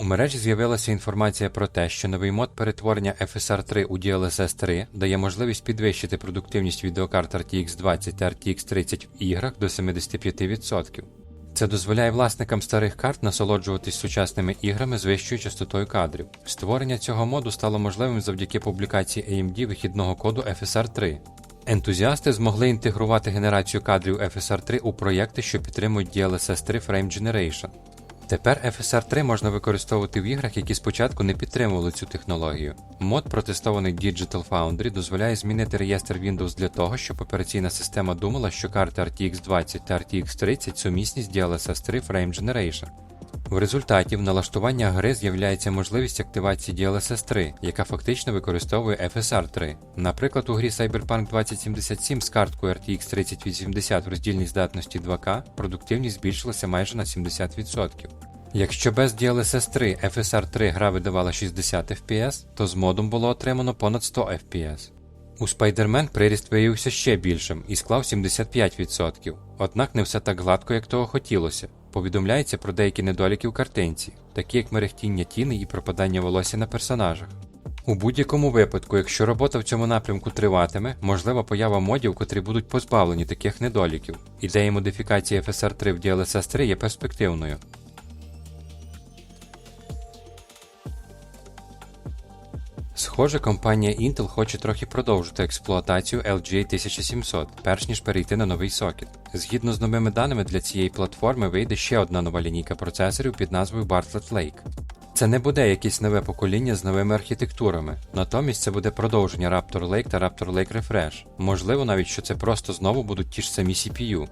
У мережі з'явилася інформація про те, що новий мод перетворення FSR 3 у DLSS 3 дає можливість підвищити продуктивність відеокарт RTX 20 та RTX 30 в іграх до 75%. Це дозволяє власникам старих карт насолоджуватись сучасними іграми з вищою частотою кадрів. Створення цього моду стало можливим завдяки публікації AMD вихідного коду FSR 3. Ентузіасти змогли інтегрувати генерацію кадрів FSR 3 у проєкти, що підтримують DLSS 3 Frame Generation. Тепер FSR 3 можна використовувати в іграх, які спочатку не підтримували цю технологію. Мод, протестований Digital Foundry, дозволяє змінити реєстр Windows для того, щоб операційна система думала, що карти RTX 20 та RTX 30 сумісні з DLSS 3 Frame Generation. В результаті в налаштуваннях гри з'являється можливість активації DLSS 3, яка фактично використовує FSR 3. Наприклад, у грі Cyberpunk 2077 з карткою RTX 3080 в роздільній здатності 2К продуктивність збільшилася майже на 70%. Якщо без DLSS 3 FSR 3 гра видавала 60 FPS, то з модом було отримано понад 100 FPS. У Spider-Man приріст виявився ще більшим і склав 75%, однак не все так гладко, як того хотілося. Повідомляється про деякі недоліки в картинці, такі як мерехтіння тіни і пропадання волосся на персонажах. У будь-якому випадку, якщо робота в цьому напрямку триватиме, можлива поява модів, котрі будуть позбавлені таких недоліків. Ідея модифікації FSR 3 в DLSS 3 є перспективною. Схоже, компанія Intel хоче трохи продовжити експлуатацію LGA 1700, перш ніж перейти на новий сокет. Згідно з новими даними для цієї платформи вийде ще одна нова лінійка процесорів під назвою Bartlett Lake. Це не буде якесь нове покоління з новими архітектурами, натомість це буде продовження Raptor Lake та Raptor Lake Refresh. Можливо, навіть що це просто знову будуть ті ж самі CPU.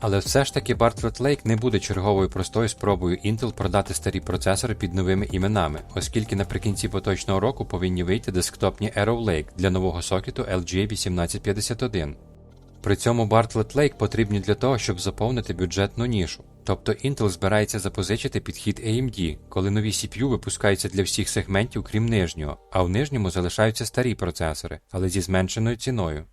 Але все ж таки Bartlett Lake не буде черговою простою спробою Intel продати старі процесори під новими іменами, оскільки наприкінці поточного року повинні вийти десктопні Arrow Lake для нового сокету LGA 1851. При цьому Bartlett Lake потрібні для того, щоб заповнити бюджетну нішу. Тобто Intel збирається запозичити підхід AMD, коли нові CPU випускаються для всіх сегментів, крім нижнього, а в нижньому залишаються старі процесори, але зі зменшеною ціною.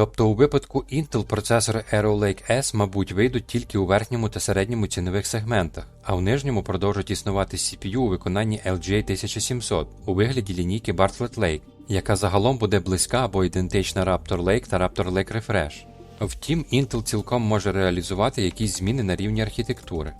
Тобто у випадку Intel процесори Arrow Lake S, мабуть, вийдуть тільки у верхньому та середньому цінових сегментах, а в нижньому продовжать існувати CPU у виконанні LGA 1700 у вигляді лінійки Bartlett Lake, яка загалом буде близька або ідентична Raptor Lake та Raptor Lake Refresh. Втім, Intel цілком може реалізувати якісь зміни на рівні архітектури.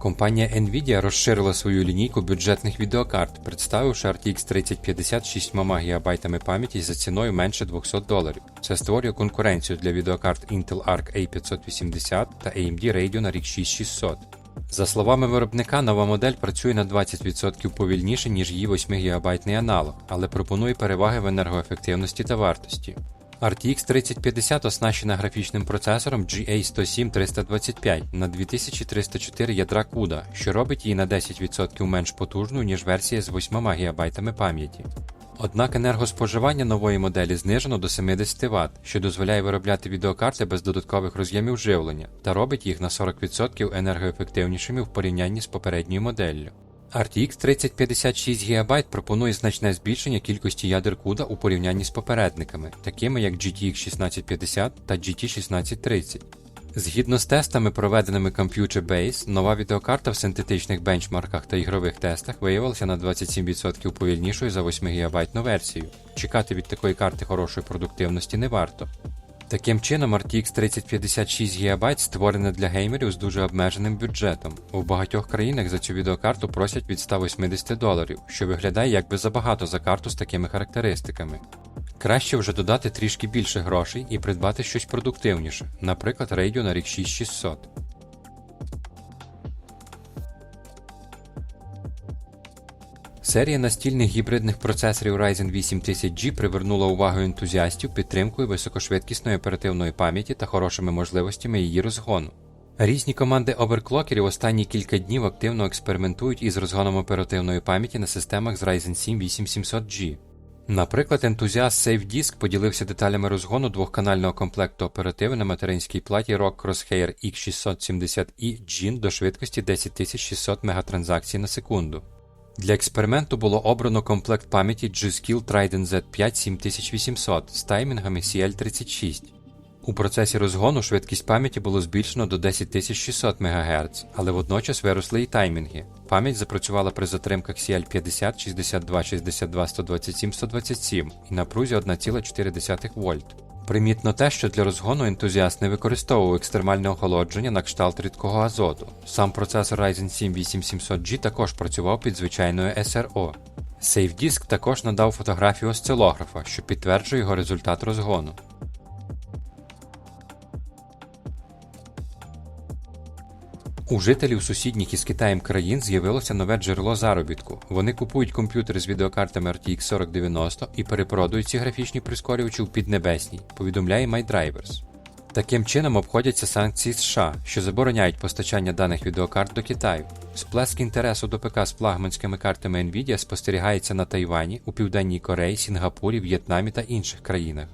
Компанія Nvidia розширила свою лінійку бюджетних відеокарт, представивши RTX 3050 з 6 ГБ пам'яті за ціною менше 200 доларів. Це створює конкуренцію для відеокарт Intel Arc A580 та AMD Radeon RX 6600. За словами виробника, нова модель працює на 20% повільніше, ніж її 8 ГБ аналог, але пропонує переваги в енергоефективності та вартості. RTX 3050 оснащена графічним процесором GA107325 на 2304 ядра CUDA, що робить її на 10% менш потужною, ніж версія з 8 ГБ пам'яті. Однак енергоспоживання нової моделі знижено до 70 Вт, що дозволяє виробляти відеокарти без додаткових роз'ємів живлення та робить їх на 40% енергоефективнішими в порівнянні з попередньою моделлю. RTX 3056 ГБ пропонує значне збільшення кількості ядер CUDA у порівнянні з попередниками, такими як GTX 1650 та GT 1630. Згідно з тестами, проведеними Computer Base, нова відеокарта в синтетичних бенчмарках та ігрових тестах виявилася на 27% повільнішою за 8 ГБ версію. Чекати від такої карти хорошої продуктивності не варто. Таким чином, RTX 3056 GB створена для геймерів з дуже обмеженим бюджетом. У багатьох країнах за цю відеокарту просять від 180 доларів, що виглядає якби забагато за карту з такими характеристиками. Краще вже додати трішки більше грошей і придбати щось продуктивніше, наприклад, Radeon RX 6600. Серія настільних гібридних процесорів Ryzen 8000G привернула увагу ентузіастів підтримкою високошвидкісної оперативної пам'яті та хорошими можливостями її розгону. Різні команди оверклокерів останні кілька днів активно експериментують із розгоном оперативної пам'яті на системах з Ryzen 7 8700G. Наприклад, ентузіаст SafeDisk поділився деталями розгону двохканального комплекту оперативи на материнській платі ROG Crosshair X670E GIN до швидкості 10600 мегатранзакцій на секунду. Для експерименту було обрано комплект пам'яті G-Skill Trident Z5 7800 з таймінгами CL36. У процесі розгону швидкість пам'яті було збільшено до 10600 МГц, але водночас виросли і таймінги. Пам'ять запрацювала при затримках CL50, 62, 62, 127, 127 і напрузі 1,4 вольт. Примітно те, що для розгону ентузіаст не використовував екстремальне охолодження на кшталт рідкого азоту. Сам процесор Ryzen 7 8700G також працював під звичайною SRO. SafeDisk також надав фотографію осцилографа, що підтверджує його результат розгону. У жителів сусідніх із Китаєм країн з'явилося нове джерело заробітку. Вони купують комп'ютери з відеокартами RTX 4090 і перепродують ці графічні прискорювачі у Піднебесній, повідомляє MyDrivers. Таким чином обходяться санкції США, що забороняють постачання даних відеокарт до Китаю. Сплеск інтересу до ПК з флагманськими картами Nvidia спостерігається на Тайвані, у Південній Кореї, Сінгапурі, В'єтнамі та інших країнах.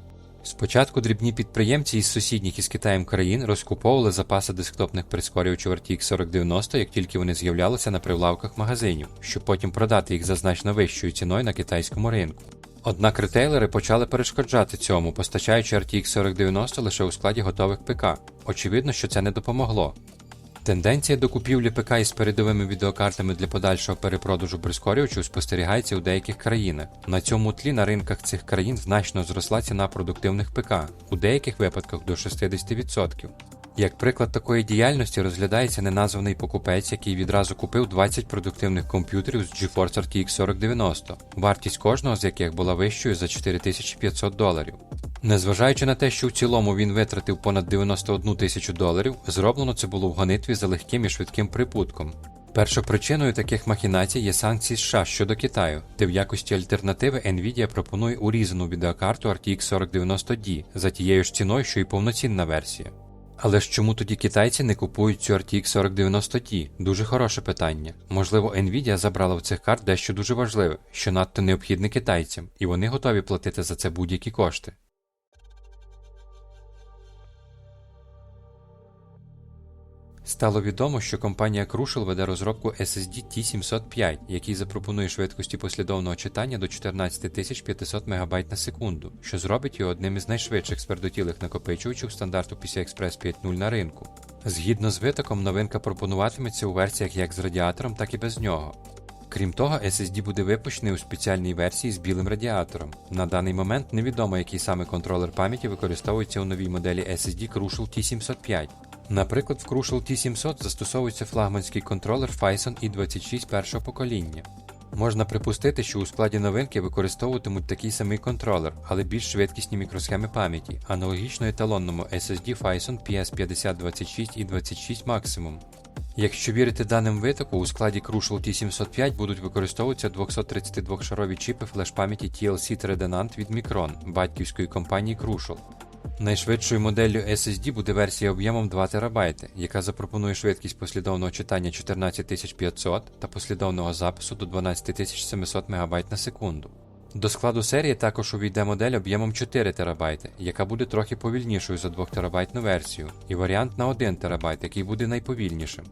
Спочатку дрібні підприємці із сусідніх із Китаєм країн розкуповували запаси десктопних прискорювачів RTX 4090, як тільки вони з'являлися на прилавках магазинів, щоб потім продати їх за значно вищою ціною на китайському ринку. Однак ретейлери почали перешкоджати цьому, постачаючи RTX 4090 лише у складі готових ПК. Очевидно, що це не допомогло. Тенденція до купівлі ПК із передовими відеокартами для подальшого перепродажу прискорювачів спостерігається у деяких країнах. На цьому тлі на ринках цих країн значно зросла ціна продуктивних ПК, у деяких випадках до 60%. Як приклад такої діяльності розглядається неназваний покупець, який відразу купив 20 продуктивних комп'ютерів з GeForce RTX 4090, вартість кожного з яких була вищою за 4500 доларів. Незважаючи на те, що в цілому він витратив понад 91 тисячу доларів, зроблено це було в гонитві за легким і швидким прибутком. Першопричиною таких махінацій є санкції США щодо Китаю, де в якості альтернативи Nvidia пропонує урізану відеокарту RTX 4090D за тією ж ціною, що й повноцінна версія. Але ж чому тоді китайці не купують цю RTX 4090Ti? Дуже хороше питання. Можливо, Nvidia забрала в цих карт дещо дуже важливе, що надто необхідне китайцям, і вони готові платити за це будь-які кошти. Стало відомо, що компанія Crucial веде розробку SSD T705, який запропонує швидкості послідовного читання до 14500 МБ на секунду, що зробить його одним із найшвидших спердотілих накопичувачів стандарту PCI-Express 5.0 на ринку. Згідно з витоком, новинка пропонуватиметься у версіях як з радіатором, так і без нього. Крім того, SSD буде випущений у спеціальній версії з білим радіатором. На даний момент невідомо, який саме контролер пам'яті використовується у новій моделі SSD Crucial T705. Наприклад, в Crucial T700 застосовується флагманський контролер Phison i26 першого покоління. Можна припустити, що у складі новинки використовуватимуть такий самий контролер, але більш швидкісні мікросхеми пам'яті, аналогічно еталонному SSD Phison PS5026 і 26 Maximum. Якщо вірити даним витоку, у складі Crucial T705 будуть використовуватися 232-шарові чіпи флеш-пам'яті TLC Redonant від Micron, батьківської компанії Crucial. Найшвидшою моделлю SSD буде версія об'ємом 2 ТБ, яка запропонує швидкість послідовного читання 14500 та послідовного запису до 12700 МБ на секунду. До складу серії також увійде модель об'ємом 4 ТБ, яка буде трохи повільнішою за 2 терабайтну версію, і варіант на 1 ТБ, який буде найповільнішим.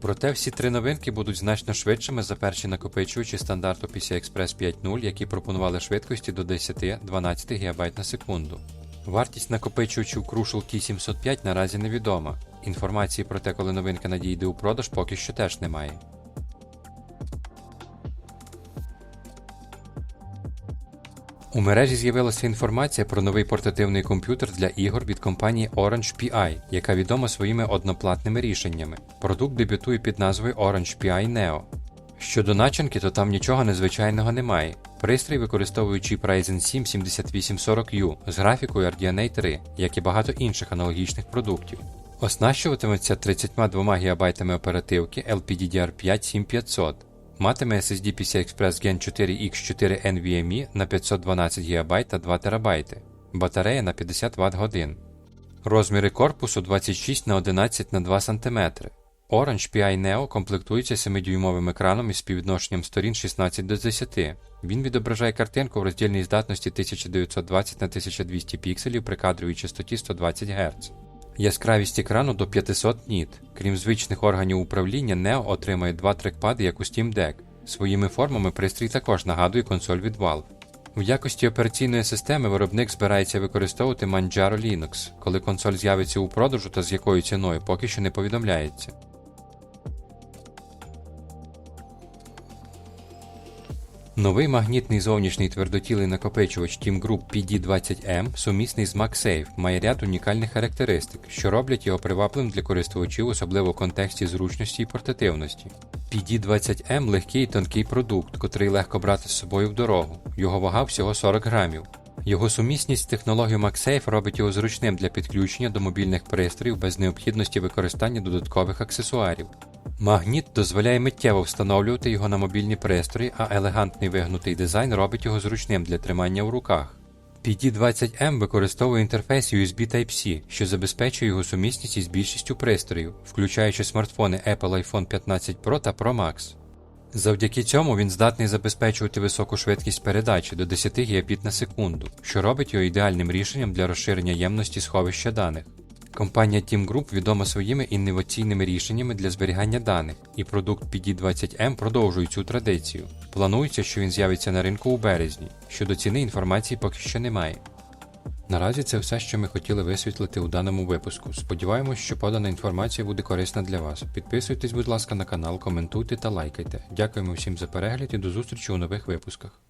Проте всі три новинки будуть значно швидшими за перші накопичувачі стандарту PCI-Express 5.0, які пропонували швидкості до 10-12 ГБ на секунду. Вартість накопичувачів Crucial T705 наразі невідома. Інформації про те, коли новинка надійде у продаж, поки що теж немає. У мережі з'явилася інформація про новий портативний комп'ютер для ігор від компанії Orange PI, яка відома своїми одноплатними рішеннями. Продукт дебютує під назвою Orange PI Neo. Щодо начинки, то там нічого незвичайного немає. Пристрій використовує чіп Ryzen 7 7840U з графікою RDNA 3, як і багато інших аналогічних продуктів. Оснащуватиметься 32 ГБ оперативки LPDDR5 7500, матиме SSD PCI-Express Gen 4 X4 NVMe на 512 ГБ та 2 ТБ, батарея на 50 Вт годин. Розміри корпусу 26 на 11 на 2 см. Orange PI Neo комплектується 7-дюймовим екраном із співвідношенням сторін 16 до 10. Він відображає картинку в роздільній здатності 1920 на 1200 пікселів при кадровій частоті 120 Гц. Яскравість екрану до 500 ніт. Крім звичних органів управління, Neo отримає два трекпади, як у Steam Deck. Своїми формами пристрій також нагадує консоль від Valve. В якості операційної системи виробник збирається використовувати Manjaro Linux. Коли консоль з'явиться у продажу та з якою ціною, поки що не повідомляється. Новий магнітний зовнішній твердотілий накопичувач Team Group PD20M сумісний з MagSafe, має ряд унікальних характеристик, що роблять його привабливим для користувачів, особливо в контексті зручності і портативності. PD20M легкий і тонкий продукт, котрий легко брати з собою в дорогу. Його вага всього 40 грамів. Його сумісність з технологією MagSafe робить його зручним для підключення до мобільних пристроїв без необхідності використання додаткових аксесуарів. Магніт дозволяє миттєво встановлювати його на мобільні пристрої, а елегантний вигнутий дизайн робить його зручним для тримання в руках. PD20M використовує інтерфейс USB Type-C, що забезпечує його сумісність із більшістю пристроїв, включаючи смартфони Apple iPhone 15 Pro та Pro Max. Завдяки цьому він здатний забезпечувати високу швидкість передачі до 10 Гбіт на секунду, що робить його ідеальним рішенням для розширення ємності сховища даних. Компанія Team Group відома своїми інноваційними рішеннями для зберігання даних, і продукт PD20M продовжує цю традицію. Планується, що він з'явиться на ринку у березні. Щодо ціни інформації поки що немає. Наразі це все, що ми хотіли висвітлити у даному випуску. Сподіваємось, що подана інформація буде корисна для вас. Підписуйтесь, будь ласка, на канал, коментуйте та лайкайте. Дякуємо всім за перегляд і до зустрічі у нових випусках.